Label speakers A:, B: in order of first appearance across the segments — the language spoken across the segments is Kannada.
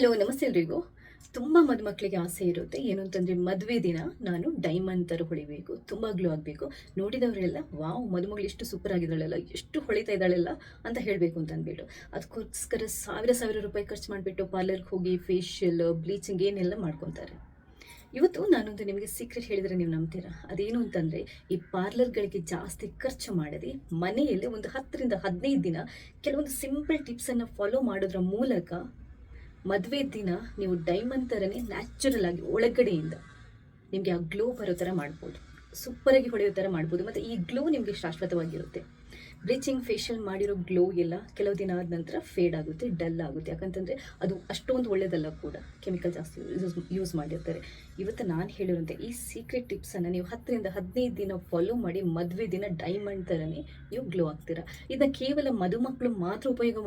A: ಹಲೋ ನಮಸ್ತೆ ಎಲ್ರಿಗೂ. ತುಂಬ ಮದುಮಕ್ಕಳಿಗೆ ಆಸೆ ಇರುತ್ತೆ. ಏನು ಅಂತಂದರೆ ಮದುವೆ ದಿನ ನಾನು ಡೈಮಂಡ್ ಥರ ಹೊಳಿಬೇಕು. ತುಂಬ ಗ್ಲೋ ಆಗಬೇಕು. ನೋಡಿದವರೆಲ್ಲ, ವಾವ್, ಮದುಮಗಳು ಎಷ್ಟು ಸೂಪರ್ ಆಗಿದ್ದಾಳೆಲ್ಲ, ಎಷ್ಟು ಹೊಳಿತಾ ಇದ್ದಾಳೆಲ್ಲ ಅಂತ ಹೇಳಬೇಕು ಅಂತ ಅಂದ್ಬಿಟ್ಟು. ಅದಕ್ಕೋಸ್ಕರ ಸಾವಿರ ಸಾವಿರ ರೂಪಾಯಿ ಖರ್ಚು ಮಾಡಿಬಿಟ್ಟು ಪಾರ್ಲರ್ಗೆ ಹೋಗಿ ಫೇಶಿಯಲ್ ಬ್ಲೀಚಿಂಗ್ ಏನೆಲ್ಲ ಮಾಡ್ಕೊತಾರೆ. ಇವತ್ತು ನಾನೊಂದು ನಿಮಗೆ ಸೀಕ್ರೆಟ್ ಹೇಳಿದರೆ ನೀವು ನಂಬ್ತೀರಾ? ಅದೇನು ಅಂತಂದರೆ, ಈ ಪಾರ್ಲರ್ಗಳಿಗೆ ಜಾಸ್ತಿ ಖರ್ಚು ಮಾಡದೆ ಮನೆಯಲ್ಲೇ ಒಂದು ಹತ್ತರಿಂದ ಹದಿನೈದು ದಿನ ಕೆಲವೊಂದು ಸಿಂಪಲ್ ಟಿಪ್ಸನ್ನು ಫಾಲೋ ಮಾಡೋದ್ರ ಮೂಲಕ ಮದುವೆ ದಿನ ನೀವು ಡೈಮಂಡ್ ಥರನೇ ನ್ಯಾಚುರಲ್ ಆಗಿ ಒಳಗಡೆಯಿಂದ ನಿಮಗೆ ಆ ಗ್ಲೋ ಬರೋ ಥರ ಮಾಡ್ಬೋದು. ಸೂಪರಾಗಿ ಹೊಡೆಯೋ ಥರ ಮಾಡ್ಬೋದು. ಮತ್ತು ಈ ಗ್ಲೋ ನಿಮಗೆ ಶಾಶ್ವತವಾಗಿರುತ್ತೆ. ಬ್ಲೀಚಿಂಗ್ ಫೇಶಿಯಲ್ ಮಾಡಿರೋ ಗ್ಲೋ ಎಲ್ಲ ಕೆಲವು ದಿನ ಆದ ನಂತರ ಫೇಡ್ ಆಗುತ್ತೆ ಡಲ್ ಆಗುತ್ತೆ. ಯಾಕಂತಂದರೆ ಅದು ಅಷ್ಟೊಂದು ಒಳ್ಳೆಯದಲ್ಲ ಕೂಡ ಕೆಮಿಕಲ್ ಜಾಸ್ತಿ ಯೂಸ್ ಯೂಸ್ ಮಾಡಿರ್ತಾರೆ. ಇವತ್ತು ನಾನು ಹೇಳಿರುವಂತೆ ಈ ಸೀಕ್ರೆಟ್ ಟಿಪ್ಸನ್ನು ನೀವು ಹತ್ತರಿಂದ ಹದಿನೈದು ದಿನ ಫಾಲೋ ಮಾಡಿ ಮದುವೆ ದಿನ ಡೈಮಂಡ್ ಥರನೇ ನೀವು ಗ್ಲೋ ಆಗ್ತೀರಾ. ಇದನ್ನ ಕೇವಲ ಮದುಮಕ್ಕಳು ಮಾತ್ರ ಉಪಯೋಗ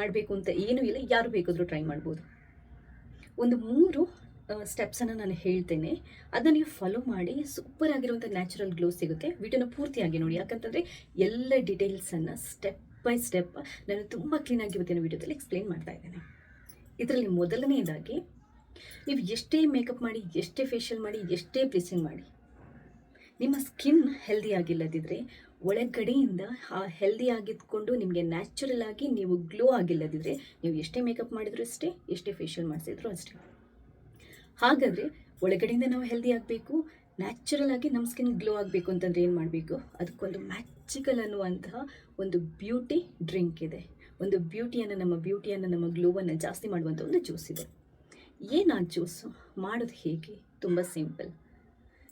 A: ಮಾಡಬೇಕು ಅಂತ ಏನೂ ಇಲ್ಲ, ಯಾರು ಬೇಕಾದರೂ ಟ್ರೈ ಮಾಡ್ಬೋದು. ಒಂದು ಮೂರು ಸ್ಟೆಪ್ಸನ್ನು ನಾನು ಹೇಳ್ತೇನೆ. ಅದನ್ನು ನೀವು ಫಾಲೋ ಮಾಡಿ ಸೂಪರ್ ಆಗಿರುವಂಥ ನ್ಯಾಚುರಲ್ ಗ್ಲೋ ಸಿಗುತ್ತೆ. ವಿಡಿಯೋನ ಪೂರ್ತಿಯಾಗಿ ನೋಡಿ. ಯಾಕಂತಂದರೆ ಎಲ್ಲ ಡೀಟೇಲ್ಸನ್ನು ಸ್ಟೆಪ್ ಬೈ ಸ್ಟೆಪ್ ನಾನು ತುಂಬ ಕ್ಲೀನಾಗಿ ಇವತ್ತಿನ ವಿಡಿಯೋದಲ್ಲಿ ಎಕ್ಸ್ಪ್ಲೇನ್ ಮಾಡ್ತಾ ಇದ್ದೇನೆ. ಇದರಲ್ಲಿ ಮೊದಲನೆಯದಾಗಿ ನೀವು ಎಷ್ಟೇ ಮೇಕಪ್ ಮಾಡಿ, ಎಷ್ಟೇ ಫೇಶಿಯಲ್ ಮಾಡಿ, ಎಷ್ಟೇ ಬ್ಲೀಚಿಂಗ್ ಮಾಡಿ, ನಿಮ್ಮ ಸ್ಕಿನ್ ಹೆಲ್ದಿ ಆಗಿಲ್ಲದಿದ್ದರೆ ಒಳಗಡೆಯಿಂದ ಆ ಹೆಲ್ದಿ ಆಗಿದ್ಕೊಂಡು ನಿಮಗೆ ನ್ಯಾಚುರಲ್ ಆಗಿ ನೀವು ಗ್ಲೋ ಆಗಿಲ್ಲದಿದ್ದರೆ ನೀವು ಎಷ್ಟೇ ಮೇಕಪ್ ಮಾಡಿದ್ರು ಅಷ್ಟೇ, ಎಷ್ಟೇ ಫೇಶಿಯಲ್ ಮಾಡಿಸಿದ್ರು ಅಷ್ಟೇ. ಹಾಗಾದರೆ ಒಳಗಡೆಯಿಂದ ನಾವು ಹೆಲ್ದಿ ಆಗಬೇಕು ನ್ಯಾಚುರಲ್ ಆಗಿ ನಮ್ಮ ಸ್ಕಿನ್ ಗ್ಲೋ ಆಗಬೇಕು ಅಂತಂದರೆ ಏನು ಮಾಡಬೇಕು? ಅದಕ್ಕೊಂದು ಮ್ಯಾಜಿಕಲ್ ಅನ್ನುವಂತಹ ಒಂದು ಬ್ಯೂಟಿ ಡ್ರಿಂಕ್ ಇದೆ. ಒಂದು ಬ್ಯೂಟಿಯನ್ನು ನಮ್ಮ ಬ್ಯೂಟಿಯನ್ನು ನಮ್ಮ ಗ್ಲೋವನ್ನು ಜಾಸ್ತಿ ಮಾಡುವಂಥ ಒಂದು ಜ್ಯೂಸ್ ಇದೆ. ಏನು ಆ ಜ್ಯೂಸು ಮಾಡೋದು ಹೇಗೆ? ತುಂಬ ಸಿಂಪಲ್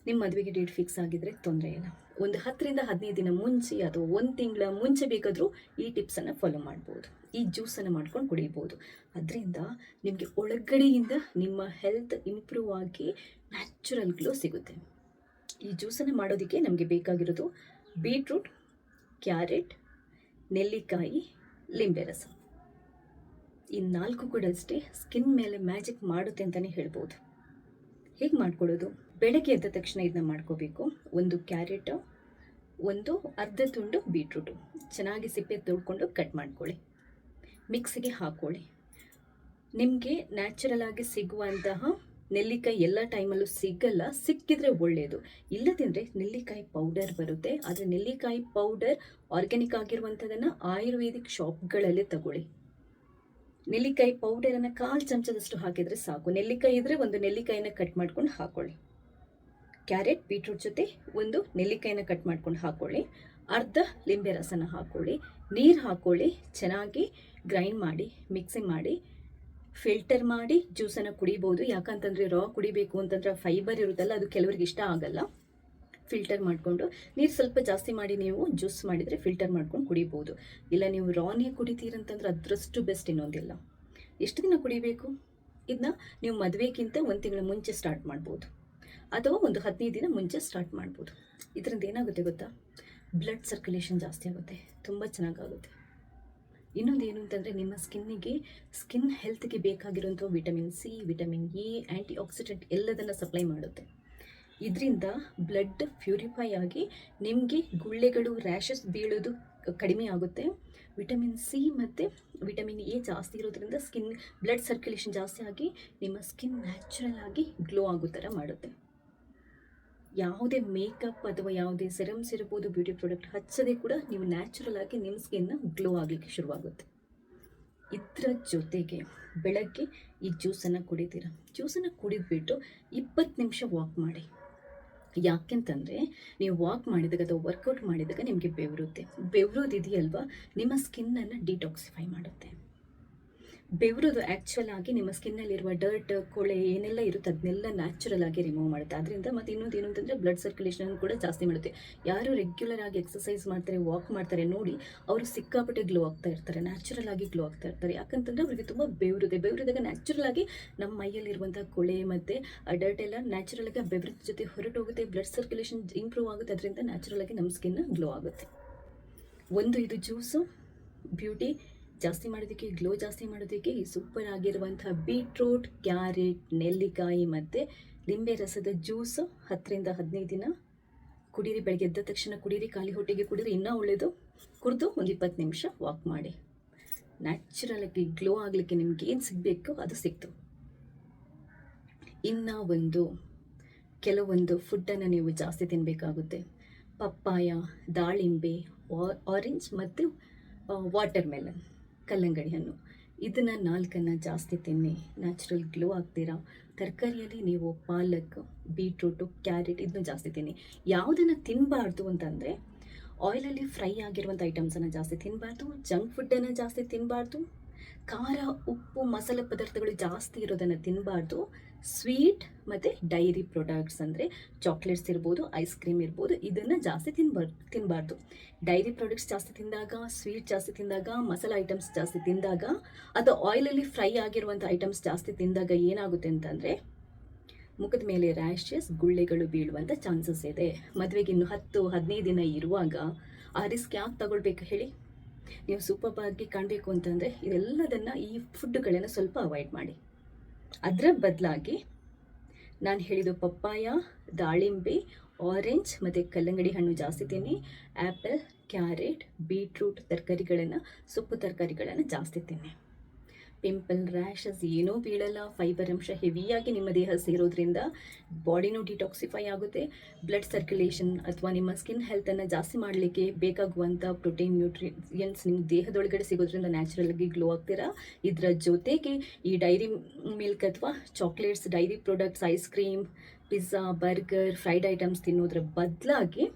A: ನಿಮ್ಮ ಮದುವೆಗೆ ಡೇಟ್ ಫಿಕ್ಸ್ ಆಗಿದ್ರೆ ತೊಂದರೆ ಇಲ್ಲ. ಒಂದು ಹತ್ತರಿಂದ ಹದಿನೈದು ದಿನ ಮುಂಚೆ ಅಥವಾ ಒಂದು ತಿಂಗಳ ಮುಂಚೆ ಬೇಕಾದರೂ ಈ ಟಿಪ್ಸನ್ನು ಫಾಲೋ ಮಾಡ್ಬೋದು. ಈ ಜ್ಯೂಸನ್ನು ಮಾಡ್ಕೊಂಡು ಕುಡಿಬೋದು. ಅದರಿಂದ ನಿಮಗೆ ಒಳಗಡೆಯಿಂದ ನಿಮ್ಮ ಹೆಲ್ತ್ ಇಂಪ್ರೂವ್ ಆಗಿ ನ್ಯಾಚುರಲ್ ಗ್ಲೋ ಸಿಗುತ್ತೆ. ಈ ಜ್ಯೂಸನ್ನು ಮಾಡೋದಕ್ಕೆ ನಮಗೆ ಬೇಕಾಗಿರೋದು ಬೀಟ್ರೂಟ್ ಕ್ಯಾರೆಟ್ ನೆಲ್ಲಿಕಾಯಿ, ಲಿಂಬೆ ರಸ. ಈ ನಾಲ್ಕು ಕೂಡ ಅಷ್ಟೇ ಸ್ಕಿನ್ ಮೇಲೆ ಮ್ಯಾಜಿಕ್ ಮಾಡುತ್ತೆ ಅಂತಲೇ ಹೇಳ್ಬೋದು. ಹೇಗೆ ಮಾಡ್ಕೊಳ್ಳೋದು? ಬೆಳಗ್ಗೆ ಎದ್ದ ತಕ್ಷಣ ಇದನ್ನ ಮಾಡ್ಕೋಬೇಕು. ಒಂದು ಕ್ಯಾರೆಟು, ಒಂದು ಅರ್ಧ ತುಂಡು ಬೀಟ್ರೂಟು. ಚೆನ್ನಾಗಿ ಸಿಪ್ಪೆ ತೊಳ್ಕೊಂಡು ಕಟ್ ಮಾಡ್ಕೊಳ್ಳಿ. ಮಿಕ್ಸಿಗೆ ಹಾಕ್ಕೊಳ್ಳಿ ನಿಮಗೆ ನ್ಯಾಚುರಲಾಗಿ ಸಿಗುವಂತಹ ನೆಲ್ಲಿಕಾಯಿ ಎಲ್ಲ ಟೈಮಲ್ಲೂ ಸಿಗಲ್ಲ, ಸಿಕ್ಕಿದ್ರೆ ಒಳ್ಳೆಯದು ಇಲ್ಲದಿದ್ದರೆ ನೆಲ್ಲಿಕಾಯಿ ಪೌಡರ್ ಬರುತ್ತೆ. ಆದರೆ ನೆಲ್ಲಿಕಾಯಿ ಪೌಡರ್ ಆರ್ಗ್ಯಾನಿಕ್ ಆಗಿರುವಂಥದ್ದನ್ನು ಆಯುರ್ವೇದಿಕ್ ಶಾಪ್ಗಳಲ್ಲಿ ತಗೊಳ್ಳಿ. ನೆಲ್ಲಿಕಾಯಿ ಪೌಡರನ್ನು ಕಾಲು ಚಮಚದಷ್ಟು ಹಾಕಿದರೆ ಸಾಕು. ನೆಲ್ಲಿಕಾಯಿ ಇದ್ದರೆ ಒಂದು ನೆಲ್ಲಿಕಾಯಿನ ಕಟ್ ಮಾಡ್ಕೊಂಡು ಹಾಕೊಳ್ಳಿ. ಕ್ಯಾರೆಟ್, ಬೀಟ್ರೂಟ್ ಜೊತೆ ಒಂದು ನೆಲ್ಲಿಕಾಯಿನ ಕಟ್ ಮಾಡ್ಕೊಂಡು ಹಾಕೊಳ್ಳಿ. ಅರ್ಧ ಲಿಂಬೆ ರಸನ ಹಾಕೊಳ್ಳಿ. ನೀರು ಹಾಕೊಳ್ಳಿ. ಚೆನ್ನಾಗಿ ಗ್ರೈಂಡ್ ಮಾಡಿ ಮಿಕ್ಸಿ ಮಾಡಿ ಫಿಲ್ಟರ್ ಮಾಡಿ ಜ್ಯೂಸನ್ನು ಕುಡಿಬೋದು. ಯಾಕಂತಂದರೆ ರಾ ಕುಡಿಬೇಕು ಅಂತಂದ್ರೆ ಫೈಬರ್ ಇರುತ್ತಲ್ಲ, ಅದು ಕೆಲವರಿಗೆ ಇಷ್ಟ ಆಗಲ್ಲ. ಫಿಲ್ಟರ್ ಮಾಡಿಕೊಂಡು ನೀರು ಸ್ವಲ್ಪ ಜಾಸ್ತಿ ಮಾಡಿ ನೀವು ಜ್ಯೂಸ್ ಮಾಡಿದರೆ ಫಿಲ್ಟರ್ ಮಾಡ್ಕೊಂಡು ಕುಡಿಬೋದು. ಇಲ್ಲ ನೀವು ರಾನೇ ಕುಡಿತೀರಂತಂದ್ರೆ ಅದರಷ್ಟು ಬೆಸ್ಟ್ ಇನ್ನೊಂದಿಲ್ಲ. ಎಷ್ಟು ದಿನ ಕುಡಿಬೇಕು? ಇದನ್ನ ನೀವು ಮದುವೆಗಿಂತ ಒಂದು ತಿಂಗಳ ಮುಂಚೆ ಸ್ಟಾರ್ಟ್ ಮಾಡ್ಬೋದು. ಅಥವಾ ಒಂದು ಹದಿನೈದು ದಿನ ಮುಂಚೆ ಸ್ಟಾರ್ಟ್ ಮಾಡ್ಬೋದು. ಇದರಿಂದ ಏನಾಗುತ್ತೆ ಗೊತ್ತಾ? ಬ್ಲಡ್ ಸರ್ಕ್ಯುಲೇಷನ್ ಜಾಸ್ತಿ ಆಗುತ್ತೆ. ತುಂಬ ಚೆನ್ನಾಗಾಗುತ್ತೆ. ಇನ್ನೊಂದು ಏನು ಅಂತಂದರೆ ನಿಮ್ಮ ಸ್ಕಿನ್ನಿಗೆ ಸ್ಕಿನ್ ಹೆಲ್ತ್ಗೆ ಬೇಕಾಗಿರುವಂಥ vitamin C vitamin A antioxidant ಎಲ್ಲದನ್ನು ಸಪ್ಲೈ ಮಾಡುತ್ತೆ. ಇದರಿಂದ ಬ್ಲಡ್ ಪ್ಯೂರಿಫೈ ಆಗಿ ನಿಮಗೆ ಗುಳ್ಳೆಗಳು ರ್ಯಾಷಸ್ ಬೀಳೋದು ಕಡಿಮೆ ಆಗುತ್ತೆ. ವಿಟಮಿನ್ ಸಿ ಮತ್ತು ವಿಟಮಿನ್ ಎ ಜಾಸ್ತಿ ಇರೋದ್ರಿಂದ ಸ್ಕಿನ್ ಬ್ಲಡ್ ಸರ್ಕ್ಯುಲೇಷನ್ ಜಾಸ್ತಿ ಆಗಿ ನಿಮ್ಮ ಸ್ಕಿನ್ ನ್ಯಾಚುರಲ್ ಆಗಿ ಗ್ಲೋ ಆಗೋ ಥರ ಮಾಡುತ್ತೆ. ಯಾವುದೇ ಮೇಕಪ್ ಅಥವಾ ಯಾವುದೇ ಸೆರಮ್ಸ್ ಇರ್ಬೋದು, ಬ್ಯೂಟಿ ಪ್ರಾಡಕ್ಟ್ ಹಚ್ಚದೆ ಕೂಡ ನೀವು ನ್ಯಾಚುರಲ್ ಆಗಿ ನಿಮ್ಮ ಸ್ಕಿನ್ನ ಗ್ಲೋ ಆಗಲಿಕ್ಕೆ ಶುರುವಾಗುತ್ತೆ. ಇದರ ಜೊತೆಗೆ ಬೆಳಗ್ಗೆ ಈ ಜ್ಯೂಸನ್ನು ಕುಡಿತೀರ? ಜ್ಯೂಸನ್ನು ಕುಡಿದ್ಬಿಟ್ಟು ಇಪ್ಪತ್ತು ನಿಮಿಷ ವಾಕ್ ಮಾಡಿ. ಯಾಕೆಂತಂದರೆ ನೀವು ವಾಕ್ ಮಾಡಿದಾಗ ಅಥವಾ ವರ್ಕೌಟ್ ಮಾಡಿದಾಗ ನಿಮಗೆ ಬೆವರುತ್ತೆ. ಬೆವರೋದಿದೆಯಲ್ವಾ? ನಿಮ್ಮ ಸ್ಕಿನ್ನನ್ನು ಡಿಟಾಕ್ಸಿಫೈ ಮಾಡುತ್ತೆ. ಬೆವರೋದು ಆ್ಯಕ್ಚುಲ್ ಆಗಿ ನಿಮ್ಮ ಸ್ಕಿನ್ನಲ್ಲಿರುವ ಡರ್ಟ್ ಕೊಳೆ ಏನೆಲ್ಲ ಇರುತ್ತೆ ಅದನ್ನೆಲ್ಲ ನ್ಯಾಚುರಲ್ ಆಗಿ ರಿಮೂವ್ ಮಾಡುತ್ತೆ. ಅದರಿಂದ ಮತ್ತು ಇನ್ನೊಂದು ಏನು ಅಂತಂದರೆ ಬ್ಲಡ್ ಸರ್ಕ್ಯುಲೇಷನ್ ಕೂಡ ಜಾಸ್ತಿ ಮಾಡುತ್ತೆ. ಯಾರು ರೆಗ್ಯುಲರ್ ಆಗಿ ಎಕ್ಸಸೈಸ್ ಮಾಡ್ತಾರೆ ವಾಕ್ ಮಾಡ್ತಾರೆ ನೋಡಿ, ಅವರು ಸಿಕ್ಕಾಪಟ್ಟೆ ಗ್ಲೋ ಆಗ್ತಾ ಇರ್ತಾರೆ ನ್ಯಾಚುರಲ್ ಆಗಿ ಗ್ಲೋ ಆಗ್ತಾ ಇರ್ತಾರೆ. ಯಾಕಂತಂದರೆ ಅವರಿಗೆ ತುಂಬ ಬೆವರಿದೆ. ಬೆವರಿದಾಗ ನ್ಯಾಚುರಲ್ ಆಗಿ ನಮ್ಮ ಮೈಯಲ್ಲಿರುವಂಥ ಕೊಳೆ ಮತ್ತು ಡರ್ಟ್ ಎಲ್ಲ ನ್ಯಾಚುರಲ್ ಆಗಿ ಬೆವರಿನ ಜೊತೆ ಹೊರಟು ಹೋಗುತ್ತೆ ಬ್ಲಡ್ ಸರ್ಕ್ಯುಲೇಷನ್ ಇಂಪ್ರೂವ್ ಆಗುತ್ತೆ, ಅದರಿಂದ ನ್ಯಾಚುರಲ್ ಆಗಿ ನಮ್ಮ ಸ್ಕಿನ್ ಗ್ಲೋ ಆಗುತ್ತೆ. ಒಂದು ಇದು ಜ್ಯೂಸು ಬ್ಯೂಟಿ ಜಾಸ್ತಿ ಮಾಡೋದಕ್ಕೆ ಗ್ಲೋ ಜಾಸ್ತಿ ಮಾಡೋದಕ್ಕೆ ಈ ಸೂಪರ್ ಆಗಿರುವಂಥ ಬೀಟ್ರೂಟ್ ಕ್ಯಾರೆಟ್ ನೆಲ್ಲಿಕಾಯಿ ಮತ್ತು ಲಿಂಬೆ ರಸದ ಜ್ಯೂಸು ಹತ್ತರಿಂದ ಹದಿನೈದು ದಿನ ಕುಡೀರಿ, ಬೆಳಗ್ಗೆ ಎದ್ದ ತಕ್ಷಣ ಕುಡೀರಿ, ಖಾಲಿ ಹೊಟ್ಟೆಗೆ ಕುಡೀರಿ, ಇನ್ನೂ ಒಳ್ಳೆಯದು ಕುಡಿದು ಒಂದು ಇಪ್ಪತ್ತು ನಿಮಿಷ ವಾಕ್ ಮಾಡಿ. ನ್ಯಾಚುರಲಾಗಿ ಗ್ಲೋ ಆಗಲಿಕ್ಕೆ ನಿಮ್ಗೆ ಏನು ಸಿಗಬೇಕು ಅದು ಸಿಕ್ತು. ಇನ್ನು ಒಂದು, ಕೆಲವೊಂದು ಫುಡ್ಡನ್ನು ನೀವು ಜಾಸ್ತಿ ತಿನ್ನಬೇಕಾಗುತ್ತೆ ಪಪ್ಪಾಯ, ದಾಳಿಂಬೆ ಆರೆಂಜ್ ಮತ್ತು ವಾಟರ್ ಮೆಲನ್ ಕಲ್ಲಂಗಡಿ ಹಣ್ಣು ಇದನ್ನು ನಾಲ್ಕನ್ನು ಜಾಸ್ತಿ ತಿನ್ನಿ. ನ್ಯಾಚುರಲ್ ಗ್ಲೋ ಆಗ್ತೀರಾ? ತರಕಾರಿಯಲ್ಲಿ ನೀವು ಪಾಲಕ್, ಬೀಟ್ರೂಟು, ಕ್ಯಾರೆಟ್ ಇದನ್ನು ಜಾಸ್ತಿ ತಿನ್ನಿ. ಯಾವುದನ್ನು ತಿನ್ನಬಾರ್ದು ಅಂತಂದರೆ ಆಯಿಲಲ್ಲಿ ಫ್ರೈ ಆಗಿರುವಂಥ ಐಟಮ್ಸನ್ನು ಜಾಸ್ತಿ ತಿನ್ನಬಾರ್ದು ಜಂಕ್ ಫುಡ್ಡನ್ನು ಜಾಸ್ತಿ ತಿನ್ನಬಾರ್ದು ಖಾರ, ಉಪ್ಪು, ಮಸಾಲೆ ಪದಾರ್ಥಗಳು ಜಾಸ್ತಿ ಇರೋದನ್ನು ತಿನ್ನಬಾರ್ದು ಸ್ವೀಟ್ ಮತ್ತು ಡೈರಿ ಪ್ರಾಡಕ್ಟ್ಸ್ ಅಂದರೆ ಚಾಕ್ಲೇಟ್ಸ್ ಇರ್ಬೋದು ಐಸ್ ಕ್ರೀಮ್ ಇರ್ಬೋದು, ಇದನ್ನು ಜಾಸ್ತಿ ತಿನ್ಬಾರ್ದು. ತಿನ್ನಬಾರ್ದು ಡೈರಿ ಪ್ರಾಡಕ್ಟ್ಸ್ ಜಾಸ್ತಿ ತಿಂದಾಗ ಸ್ವೀಟ್ ಜಾಸ್ತಿ ತಿಂದಾಗ, ಮಸಾಲೆ ಐಟಮ್ಸ್ ಜಾಸ್ತಿ ತಿಂದಾಗ, ಅದು ಆಯಿಲಲ್ಲಿ ಫ್ರೈ ಆಗಿರುವಂಥ ಐಟಮ್ಸ್ ಜಾಸ್ತಿ ತಿಂದಾಗ ಏನಾಗುತ್ತೆ ಅಂತಂದರೆ, ಮುಖದ ಮೇಲೆ ರ್ಯಾಷಸ್ ಗುಳ್ಳೆಗಳು ಬೀಳುವಂಥ ಚಾನ್ಸಸ್ ಇದೆ. ಮದುವೆಗೆ ಇನ್ನು ಹತ್ತು, ಹದಿನೈದು ದಿನ ಇರುವಾಗ ಆ ರಿಸ್ಕ್ ಯಾಕೆ ತಗೊಳ್ಬೇಕು ಹೇಳಿ? ನೀವು ಸೂಪರ್ ಆಗಿ ಕಾಣಬೇಕು ಅಂತಂದರೆ ಇದೆಲ್ಲದನ್ನು ಈ ಫುಡ್ಡುಗಳನ್ನು ಸ್ವಲ್ಪ ಅವಾಯ್ಡ್ ಮಾಡಿ. ಅದರ ಬದಲಾಗಿ ನಾನು ಹೇಳಿದ ಪಪ್ಪಾಯ, ದಾಳಿಂಬೆ ಆರೆಂಜ್ ಮತ್ತು ಕಲ್ಲಂಗಡಿ ಹಣ್ಣು ಜಾಸ್ತಿ ತಿನ್ನಿ ಆ್ಯಪಲ್ ಕ್ಯಾರೆಟ್ ಬೀಟ್ರೂಟ್ ತರಕಾರಿಗಳನ್ನು, ಸೊಪ್ಪು ತರಕಾರಿಗಳನ್ನು ಜಾಸ್ತಿ ತಿನ್ನಿ. ಪಿಂಪಲ್ ರ್ಯಾಷಸ್ ಏನೂ ಬೀಳಲ್ಲ ಫೈಬರ್ ಅಂಶ ಹೆವಿಯಾಗಿ ನಿಮ್ಮ ದೇಹ ಸೇರೋದ್ರಿಂದ ಬಾಡಿನೂ ಡಿಟಾಕ್ಸಿಫೈ ಆಗುತ್ತೆ. ಬ್ಲಡ್ ಸರ್ಕ್ಯುಲೇಷನ್ ಅಥವಾ ನಿಮ್ಮ ಸ್ಕಿನ್ ಹೆಲ್ತನ್ನು ಜಾಸ್ತಿ ಮಾಡಲಿಕ್ಕೆ ಬೇಕಾಗುವಂಥ ಪ್ರೋಟೀನ್ ನ್ಯೂಟ್ರಿಯನ್ಸ್ ನಿಮ್ಮ ದೇಹದೊಳಗಡೆ ಸಿಗೋದ್ರಿಂದ ನ್ಯಾಚುರಲ್ ಆಗಿ ಗ್ಲೋ ಆಗ್ತೀರಾ? ಇದರ ಜೊತೆಗೆ ಈ ಡೈರಿ ಮಿಲ್ಕ್ ಅಥವಾ chocolates dairy products ice cream pizza burger fried items ತಿನ್ನೋದ್ರ ಬದಲಾಗಿ